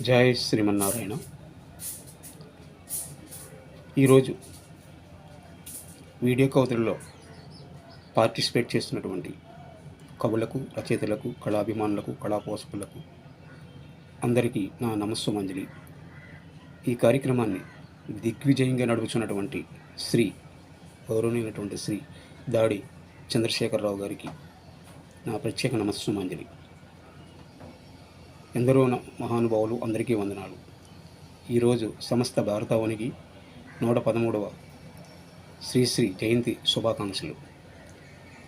జై శ్రీమన్నారాయణ. ఈరోజు video కవితల్లో participate చేస్తున్నటువంటి కవులకు రచయితలకు కళాభిమానులకు కళాపోషకులకు అందరికీ నా నమస్సుమంజలి. ఈ కార్యక్రమాన్ని దిగ్విజయంగా నడుపుచున్నటువంటి శ్రీ గౌరవనైనటువంటి శ్రీ దాడి చంద్రశేఖరరావు గారికి నా ప్రత్యేక నమస్సుమంజలి. ఎందరో మహానుభావులు అందరికీ వందనాలు. ఈరోజు సమస్త భారతవనికి నూట పదమూడవ శ్రీశ్రీ జయంతి శుభాకాంక్షలు.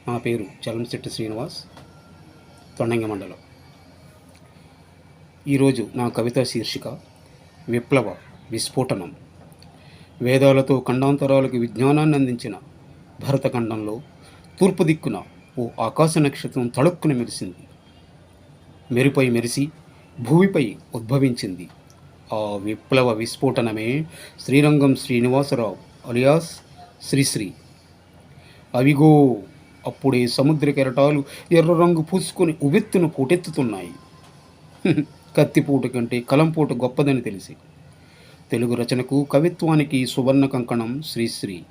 నా పేరు చలంశెట్టి శ్రీనివాస్ తొండంగి మండలం. ఈరోజు నా కవిత శీర్షిక విప్లవ విస్ఫోటనం. వేదాలతో ఖండాంతరాలకు విజ్ఞానాన్ని అందించిన భరతఖండంలో తూర్పు దిక్కున ఓ ఆకాశ నక్షత్రం తళుక్కున మెరిసింది. మెరుపై మెరిసి భూమిపై ఉద్భవించింది. ఆ విప్లవ విస్ఫోటనమే శ్రీరంగం శ్రీనివాసరావు అలియాస్ శ్రీశ్రీ. అవిగో అప్పుడే సముద్ర కెరటాలు ఎర్ర రంగు పూసుకొని ఉవెత్తున పోటెత్తుతున్నాయి. కత్తిపూట కంటే కలంపూట గొప్పదని తెలిసి. తెలుగు రచనకు కవిత్వానికి సువర్ణ కంకణం శ్రీశ్రీ.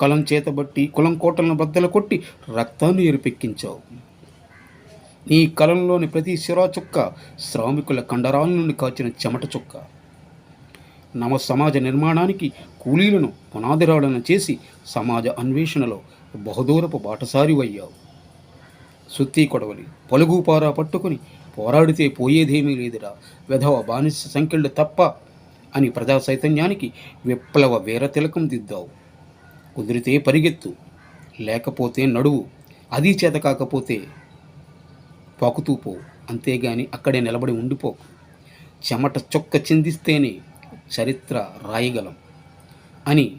కలం చేతబట్టి కులం కోటలను బద్దలు కొట్టి రక్తాన్ని ఎరుపెక్కించావు నీ కలంలోని ప్రతి శిరా చుక్క శ్రామికుల కండరాల నుండి కాచిన చెమట చుక్క. నవ సమాజ నిర్మాణానికి కూలీలను పునాదిరాడన చేసి సమాజ అన్వేషణలో బహుదూరపు బాటసారివయ్యావు. సుత్తి కొడవలి పలుగుపారా పట్టుకుని పోరాడితే పోయేదేమీ లేదురా. వెధవ బానిస సంఖ్యలు తప్ప అని ప్రజా చైతన్యానికి విప్లవ వీర తిలకం దిద్దావు. కుదిరితే పరిగెత్తు లేకపోతే నడువు అది చేత కాకపోతే పాకుతూపో అంతేగాని అక్కడే నిలబడి ఉండిపోకు చెమట చొక్క చిందిస్తేనే చరిత్ర రాయగలం అని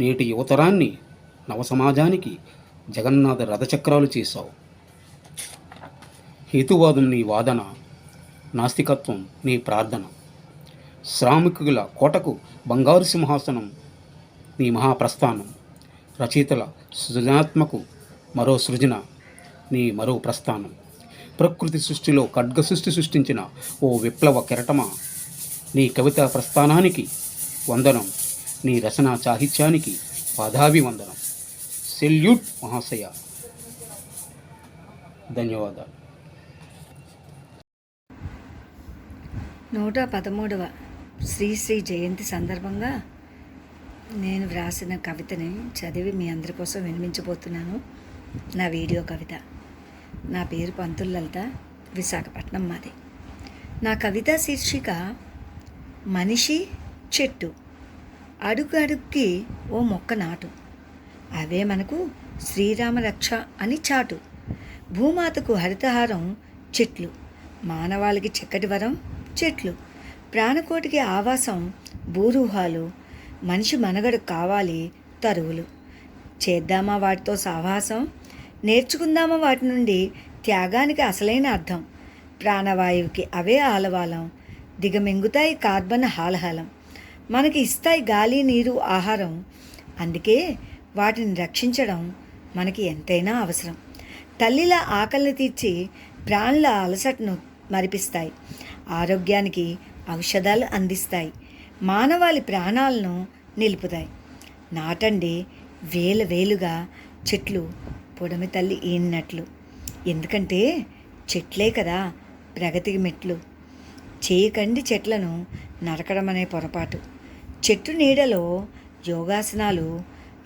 నేటి యువతరాన్ని నవసమాజానికి జగన్నాథ రథచక్రాలు చేశావు. హేతువాదం నీ వాదన నాస్తికత్వం నీ ప్రార్థన. శ్రామికుల కోటకు బంగారు సింహాసనం నీ మహాప్రస్థానం. రచయితల సృజనాత్మకు మరో సృజన నీ మరో ప్రస్థానం. ప్రకృతి సృష్టిలో ఖడ్గ సృష్టి సృష్టించిన ఓ విప్లవ కెరటమా? నీ కవితా ప్రస్థానానికి వందనం నీ రచనా సాహిత్యానికి పాదాభివందనం సెల్యూట్ మహాశయ. ధన్యవాదాలు. నూట పదమూడవ శ్రీశ్రీ జయంతి సందర్భంగా నేను వ్రాసిన కవితని చదివి మీ అందరి కోసం వినిపించబోతున్నాను నా వీడియో కవిత. నా పేరు పంతులు లలిత విశాఖపట్నం మాది. నా కవిత శీర్షిక మనిషి చెట్టు. అడుగు అడుగుకి ఓ మొక్క నాటు. అవే మనకు శ్రీరామ రక్ష అని చాటు. భూమాతకు హరితహారం చెట్లు. మానవాళికి చక్కటి వరం చెట్లు. ప్రాణకోటికి ఆవాసం భూరూహాలు. మనిషి మనగడు కావాలి తరువులు. చేద్దామా వాటితో సావాసం? నేర్చుకుందామా వాటి నుండి? త్యాగానికి అసలైన అర్థం. ప్రాణవాయువుకి అవే ఆలవాలం. దిగమింగుతాయి కార్బన్ హాలహలం. మనకి ఇస్తాయి గాలి నీరు ఆహారం. అందుకే వాటిని రక్షించడం మనకి ఎంతైనా అవసరం. తల్లిల ఆకలిని తీర్చి ప్రాణుల అలసటను మరిపిస్తాయి. ఆరోగ్యానికి ఔషధాలు అందిస్తాయి. మానవాళి ప్రాణాలను నిలుపుతాయి. నాటండి వేల వేలుగా చెట్లు పొడమి తల్లి ఈనట్లు ఎందుకంటే చెట్లే కదా ప్రగతికి మెట్లు. చేయకండి చెట్లను నరకడం అనే పొరపాటు. చెట్టు నీడలో యోగాసనాలు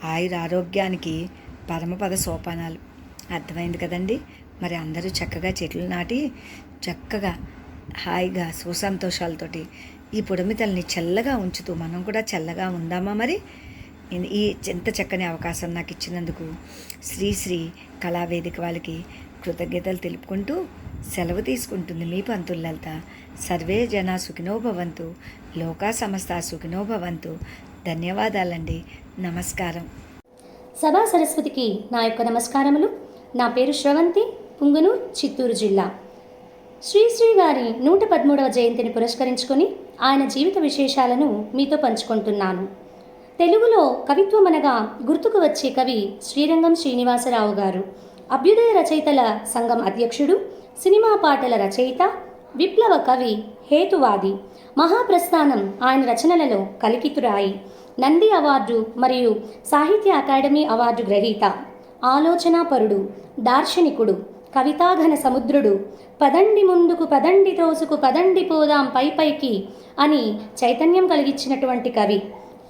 ఆయురారోగ్యానికి పరమపద సోపానాలు. అర్థమైంది కదండి? మరి అందరూ చక్కగా చెట్లు నాటి చక్కగా హాయిగా సుసంతోషాలతోటి ఈ పొడమితల్ని చల్లగా ఉంచుతూ మనం కూడా చల్లగా ఉందామా మరి? ఈ- ఎంత చక్కని అవకాశం నాకు ఇచ్చినందుకు శ్రీశ్రీ కళావేదిక వాళ్ళకి కృతజ్ఞతలు తెలుపుకుంటూ సెలవు తీసుకుంటుంది మీ పంతులు సర్వే జన సుఖినోభవంతు లోకా సమస్త సుఖినోభవంతు ధన్యవాదాలండి. నమస్కారం. సభా సరస్వతికి నా యొక్క నమస్కారములు. నా పేరు శ్రవంతి పుంగనూర్ చిత్తూరు జిల్లా. శ్రీశ్రీ గారి నూట పదమూడవ జయంతిని పురస్కరించుకొని ఆయన జీవిత విశేషాలను మీతో పంచుకుంటున్నాను. తెలుగులో కవిత్వం అనగా గుర్తుకు వచ్చే కవి శ్రీరంగం శ్రీనివాసరావు గారు. అభ్యుదయ రచయితల సంఘం అధ్యక్షుడు సినిమా పాటల రచయిత విప్లవ కవి హేతువాది. మహాప్రస్థానం ఆయన రచనలలో కలికితురాయి. నంది అవార్డు మరియు సాహిత్య అకాడమీ అవార్డు గ్రహీత ఆలోచనాపరుడు దార్శనికుడు కవితాఘన సముద్రుడు పదండి ముందుకు పదండి తోసుకు పదండి పోదాం పై పైకి అని చైతన్యం కలిగించినటువంటి కవి.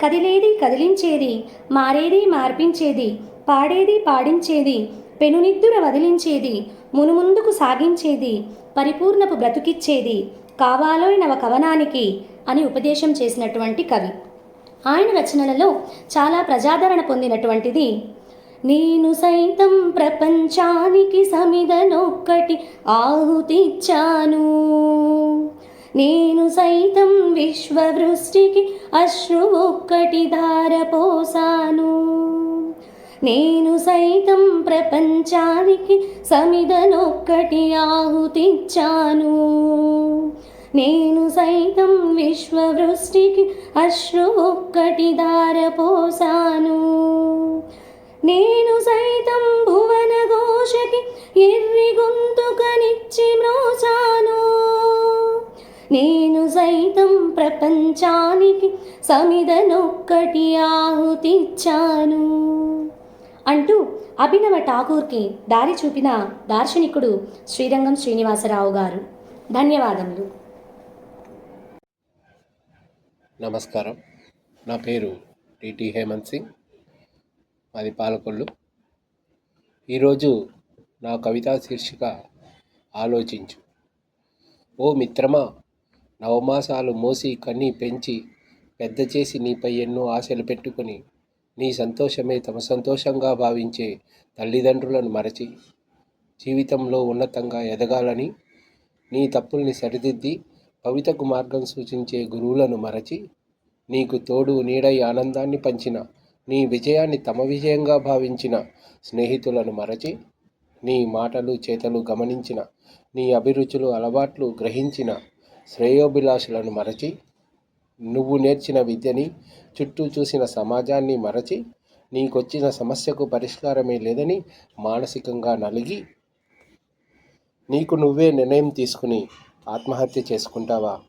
కదిలేది కదిలించేది మారేది మార్పించేది పాడేది పాడించేది పెనునిద్దుర వదిలించేది మునుముందుకు సాగించేది పరిపూర్ణపు బ్రతుకిచ్చేది కావాలో నవ కవనానికి అని ఉపదేశం చేసినటువంటి కవి. ఆయన రచనలలో చాలా ప్రజాదరణ పొందినటువంటిది నేను సైతం ప్రపంచానికి సమిదనొక్కటి ఆహుతిచ్చాను. నేను సైతం విశ్వవృష్టికి అశ్రు ఒక్కటి ధారపోసాను. నేను సైతం ప్రపంచానికి సమిదనొక్కటి ఆహుతిచ్చాను నేను సైతం విశ్వవృష్టికి అశ్రు ఒక్కటి ధారపోసాను. నేను సైతం భువన ఘోషకి ఎర్రి గొంతుకనిచ్చి మ్రోసాను. నేను సైతం ప్రపంచానికి సమిదనొక్కటి ఆహుతిచ్చాను. అంటూ అభినవ ఠాకూర్కి దారి చూపిన దార్శనికుడు శ్రీరంగం శ్రీనివాసరావు గారు. ధన్యవాదములు. నమస్కారం. నా పేరు టిటి హేమంత్ సింగ్. మాది పాలకొల్లు. ఈరోజు నా కవితా శీర్షిక ఆలోచించు. ఓ మిత్రమా నవమాసాలు మోసి కన్ని పెంచి పెద్ద చేసి నీపై ఎన్నో ఆశలు పెట్టుకొని నీ సంతోషమే తమ సంతోషంగా భావించే తల్లిదండ్రులను మరచి జీవితంలో ఉన్నతంగా ఎదగాలని నీ తప్పుల్ని సరిదిద్ది కవితకు మార్గం సూచించే గురువులను మరచి నీకు తోడు నీడై ఆనందాన్ని పంచిన నీ విజయాన్ని తమ విజయంగా భావించిన స్నేహితులను మరచి నీ మాటలు చేతలు గమనించిన నీ అభిరుచులు అలవాట్లు గ్రహించిన శ్రేయోభిలాషులను మరచి నువ్వు నేర్చిన విద్యని చుట్టూ చూసిన సమాజాన్ని మరచి నీకొచ్చిన సమస్యకు పరిష్కారమే లేదని మానసికంగా నలిగి నీకు నువ్వే నిర్ణయం తీసుకుని ఆత్మహత్య చేసుకుంటావా?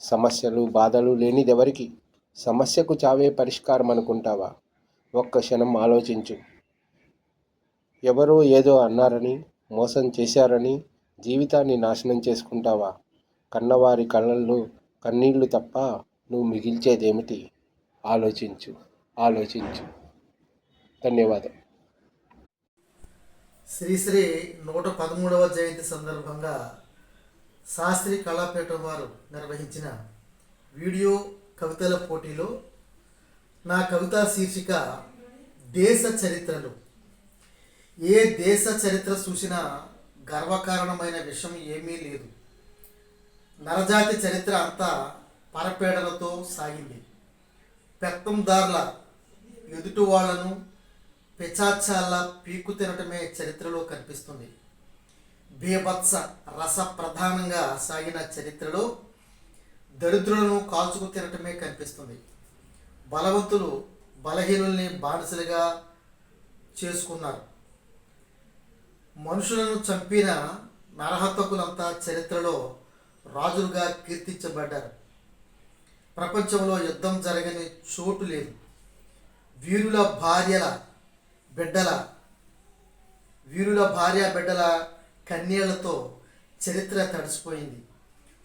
సమస్యలు బాధలు లేనిదెవరికి? సమస్యకు చావే పరిష్కారం అనుకుంటావా ఒక్క క్షణం ఆలోచించు. ఎవరో ఏదో అన్నారని మోసం చేశారని జీవితాన్ని నాశనం చేసుకుంటావా? కన్నవారి కళ్ళల్లో కన్నీళ్ళు తప్ప నువ్వు మిగిల్చేదేమిటి? ఆలోచించు ఆలోచించు. ధన్యవాదం. శ్రీశ్రీ నూట పదమూడవ జయంతి సందర్భంగా శాస్త్రి కళాపీఠం వారు నిర్వహించిన వీడియో కవితల పోటీలో నా కవితా శీర్షిక దేశ చరిత్రలు. ఏ దేశ చరిత్ర చూసినా గర్వకారణమైన విషయం ఏమీ లేదు. నరజాతి చరిత్ర అంతా పరపేడలతో సాగింది. పెత్తందారుల ఎదుటి వాళ్ళను పిచాచాల పీకు తినటమే చరిత్రలో కనిపిస్తుంది. బీభత్స రస ప్రధానంగా సాగిన చరిత్రలో దరిద్రులను కాల్చుకు తినటమే కనిపిస్తుంది. బలవంతులు బలహీనుల్ని బానిసలుగా చేసుకున్నారు. మనుషులను చంపిన నరహతకులంతా చరిత్రలో రాజులుగా కీర్తించబడ్డారు. ప్రపంచంలో యుద్ధం జరగని చోటు లేదు. వీరుల భార్యల బిడ్డల వీరుల భార్య బిడ్డల కన్యలతో చరిత్ర తడిసిపోయింది.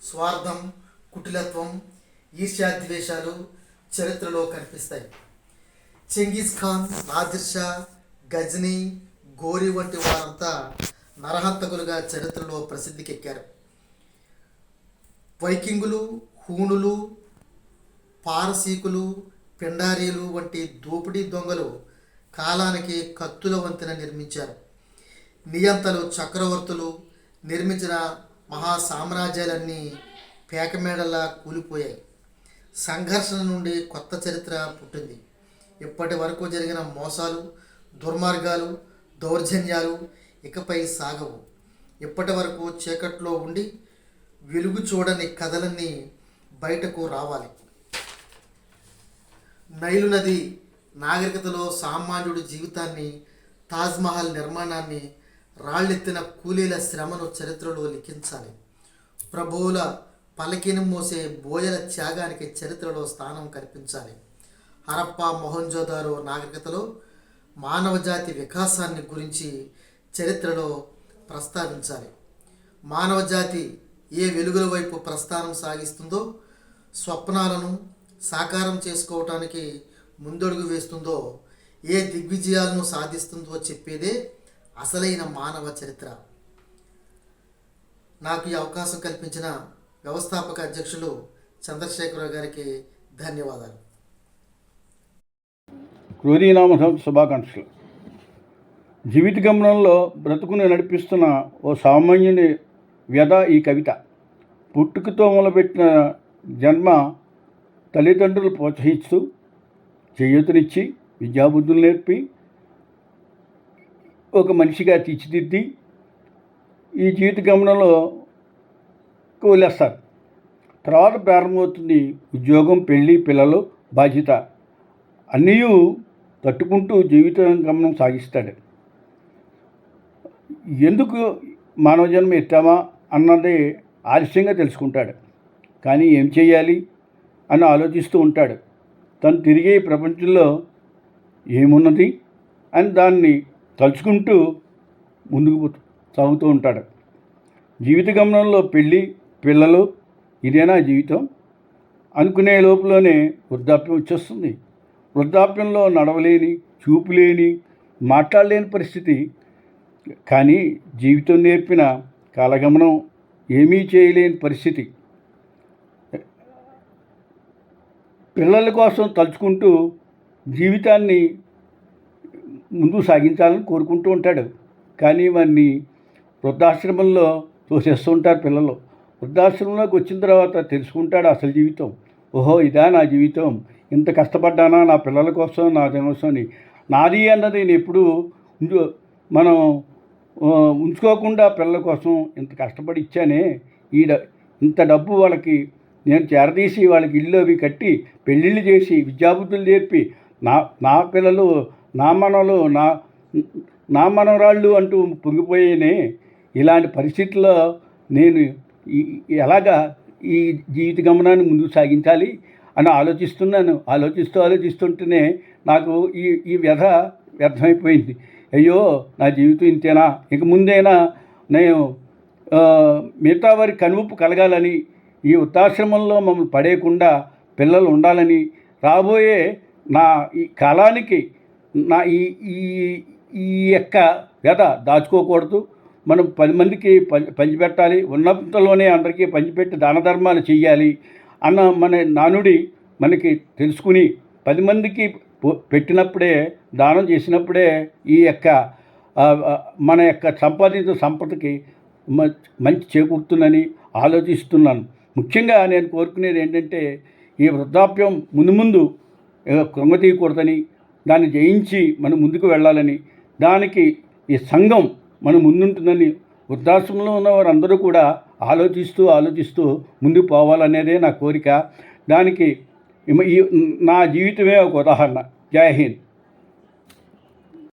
స్వార్థం కుటిలత్వం ఈర్ష్యాద్వేషాలు చరిత్రలో కనిపిస్తాయి. చెంగీస్ ఖాన్ నాదిర్ షా గజనీ గోరి వంటి వారంతా నరహంతకులుగా చరిత్రలో ప్రసిద్ధికెక్కారు. వైకింగులు హూణులు పారసీకులు పిండారీలు వంటి దోపిడీ దొంగలు కాలానికి కత్తుల వంతెన నిర్మించారు. నియంతలు చక్రవర్తులు నిర్మించిన మహా సామ్రాజ్యాలన్నీ పేకమేడలా కూలిపోయాయి. సంఘర్షణ నుండి కొత్త చరిత్ర పుట్టింది. ఇప్పటి వరకు జరిగిన మోసాలు దుర్మార్గాలు దౌర్జన్యాలు ఇకపై సాగవు. ఇప్పటి వరకు చీకట్లో ఉండి వెలుగు చూడని కథలన్నీ బయటకు రావాలి. నైలు నది నాగరికతలో సామాన్యుడి జీవితాన్ని తాజ్మహల్ నిర్మాణాన్ని రాళ్ళెత్తిన కూలీల శ్రమను చరిత్రలో లిఖించాలి. ప్రభువుల పలకిని మోసే బోయల త్యాగానికి చరిత్రలో స్థానం కల్పించాలి. హరప్ప మొహంజోదారో నాగరికతలో మానవ జాతి వికాసాన్ని గురించి చరిత్రలో ప్రస్తావించాలి. మానవ జాతి ఏ వెలుగుల వైపు ప్రస్థానం సాగిస్తుందో స్వప్నాలను సాకారం చేసుకోవటానికి ముందడుగు వేస్తుందో ఏ దిగ్విజయాలను సాధిస్తుందో చెప్పేదే అసలైన మానవ చరిత్ర. నాకు ఈ అవకాశం కల్పించిన వ్యవస్థాపక అధ్యక్షులు చంద్రశేఖరరావు గారికి ధన్యవాదాలు. క్రోరీనామ శుభాకాంక్షలు. జీవిత గమనంలో బ్రతుకుని నడిపిస్తున్న ఓ సామాన్యుని వ్యధ ఈ కవిత. పుట్టుకతో మొదలుపెట్టిన జన్మ తల్లిదండ్రులు ప్రోత్సహిస్తూ చేయూతనిచ్చి విద్యాబుద్ధులు నేర్పి ఒక మనిషిగా తీర్చిదిద్ది ఈ జీవిత గమనంలో వదిలేస్తారు తర్వాత ప్రారంభమవుతుంది ఉద్యోగం పెళ్ళి పిల్లలు బాధ్యత. అన్నీ తట్టుకుంటూ జీవిత గమనం సాగిస్తాడు. ఎందుకు మానవ జన్మ ఎత్తామా? అన్నది ఆలస్యంగా తెలుసుకుంటాడు. కానీ ఏం చేయాలి అని ఆలోచిస్తూ ఉంటాడు. తను తిరిగే ఈ ప్రపంచంలో ఏమున్నది? అని దాన్ని తలుచుకుంటూ ముందుకు సాగుతూ ఉంటాడు. జీవిత గమనంలో పెళ్ళి పిల్లలు ఇదేనా జీవితం అనుకునే లోపలనే వృద్ధాప్యం వచ్చేస్తుంది. వృద్ధాప్యంలో నడవలేని చూపులేని మాట్లాడలేని పరిస్థితి. కానీ జీవితం నేర్పిన కాలగమనం ఏమీ చేయలేని పరిస్థితి. పిల్లల కోసం తలుచుకుంటూ జీవితాన్ని ముందుకు సాగించాలని కోరుకుంటూ ఉంటాడు. కానీ వాడిని వృద్ధాశ్రమంలో తోసేస్తూ ఉంటారు పిల్లలు. వృద్ధాశ్రమంలోకి వచ్చిన తర్వాత తెలుసుకుంటాడు అసలు జీవితం. ఓహో ఇదా నా జీవితం. ఇంత కష్టపడ్డానా నా పిల్లల కోసం నా జనకోసం అని నాది అన్నది నేను ఎప్పుడు మనం ఉంచుకోకుండా పిల్లల కోసం ఇంత కష్టపడి ఇచ్చానే ఈ ఇంత డబ్బు వాళ్ళకి నేను చేరదీసి వాళ్ళకి ఇల్లు అవి కట్టి పెళ్ళిళ్ళు చేసి విద్యాబుద్ధులు నేర్పి నా నా పిల్లలు నా మనలు నా నా మనవరాళ్ళు అంటూ పొంగిపోయేనే ఇలాంటి పరిస్థితుల్లో నేను ఎలాగా ఈ జీవిత గమనాన్ని ముందుకు సాగించాలి అని ఆలోచిస్తున్నాను. ఆలోచిస్తూ ఆలోచిస్తుంటేనే నాకు ఈ ఈ వ్యధ వ్యర్థమైపోయింది. అయ్యో నా జీవితం ఇంతేనా? ఇక ముందైనా నేను మిగతా వారి కనువిప్పు కలగాలని ఈ వృద్ధాశ్రమంలో మమ్మల్ని పడేయకుండా పిల్లలు ఉండాలని రాబోయే నా ఈ కాలానికి నా ఈ ఈ ఈ యొక్క వ్యధ దాచుకోకూడదు. మనం పది మందికి పంచిపెట్టాలి. ఉన్నంతలోనే అందరికీ పంచిపెట్టి దాన ధర్మాలు చెయ్యాలి అన్న మన నానుడి మనకి తెలుసుకుని పది మందికి పెట్టినప్పుడే దానం చేసినప్పుడే ఈ యొక్క మన యొక్క సంపాదించిన సంపదకి మ- మంచి చేకూరుతుందని ఆలోచిస్తున్నాను. ముఖ్యంగా నేను కోరుకునేది ఏంటంటే ఈ వృద్ధాప్యం ముందు ముందు కృంగతీయకూడదని దాన్ని జయించి మనం ముందుకు వెళ్ళాలని దానికి ఈ సంఘం మన ముందుంటుందని వృద్ధాశ్రమంలో ఉన్న వారందరూ కూడా ఆలోచిస్తూ ఆలోచిస్తూ ముందుకు పోవాలనేదే నా కోరిక. దానికి నా జీవితమే ఒక ఉదాహరణ. జై హింద్.